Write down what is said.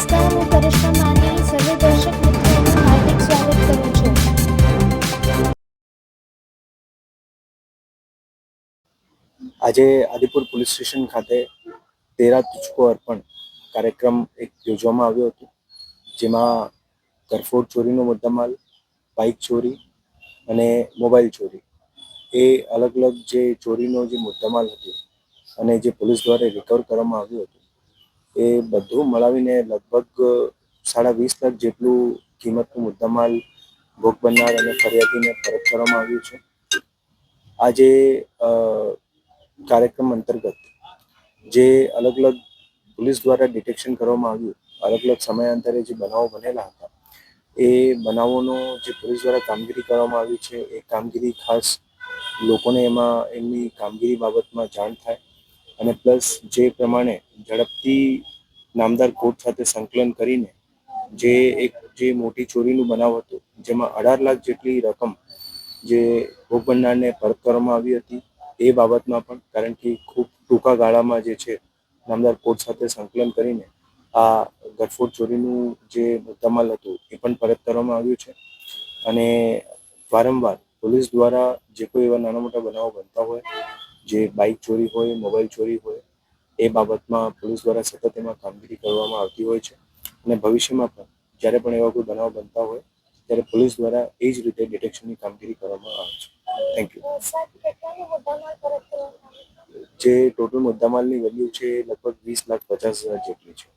નમસ્કાર હું કરિશ્મા માની સર્વે દર્શક મિત્રોનું હાર્દિક સ્વાગત કરું છું. આજે આદિપુર પોલીસ સ્ટેશન ખાતે તેરા તુચકો અર્પણ કાર્યક્રમ એક યોજવામાં આવ્યો હતો, જેમાં ઘરફોડ ચોરીનો મુદ્દામાલ, બાઇક ચોરી અને મોબાઈલ ચોરી. એ અલગ અલગ જે ચોરીનો જે મુદ્દામાલ હતો અને જે પોલીસ દ્વારા રિકવર કરવામાં આવ્યું હતું એ બધું મળાવીને લગભગ સાડા વીસ લાખ જેટલું કિંમતનું મુદ્દામાલ ભોગ બનનાર અને ફરિયાદીને પરત કરવામાં આવ્યું છે. આજે કાર્યક્રમ અંતર્ગત જે અલગ અલગ પોલીસ દ્વારા ડિટેક્શન કરવામાં આવ્યું, અલગ અલગ સમયાંતરે જે બનાવો બનેલા હતા, એ બનાવોનો જે પોલીસ દ્વારા કામગીરી કરવામાં આવી છે, એ કામગીરી ખાસ લોકોને એમાં એમની કામગીરી બાબતમાં જાણ થાય. અને પ્લસ જે પ્રમાણે ઝડપથી નામદાર કોર્ટ સાથે સંકલન કરીને જે એક જે મોટી ચોરીનું બનાવ હતું, જેમાં અઢાર લાખ જેટલી રકમ જે ભોગ બનનારને પરત કરવામાં આવી હતી, એ બાબતમાં પણ કારણ કે ખૂબ ટૂંકા ગાળામાં જે છે, નામદાર કોર્ટ સાથે સંકલન કરીને આ ગઠફોડ ચોરીનું જે મુદ્દામાલ હતું, એ પણ પરત કરવામાં આવ્યું છે. અને વારંવાર પોલીસ દ્વારા જે કોઈ એવા નાના મોટા બનાવો બનતા હોય જે બાઇક ચોરી હોય મોબાઈલ ચોરી હોય, એ બાબતમાં પોલીસ દ્વારા સતત એમાં કામગીરી કરવામાં આવતી હોય છે. અને ભવિષ્યમાં પણ જ્યારે પણ એવા કોઈ બનાવ બનતા હોય, ત્યારે પોલીસ દ્વારા એ જ રીતે ડિટેક્શનની કામગીરી કરવામાં આવે છે. થેન્ક યુ જે ટોટલ મુદ્દામાલની વેલ્યુ છે લગભગ વીસ લાખ પચાસ હજાર જેટલી છે.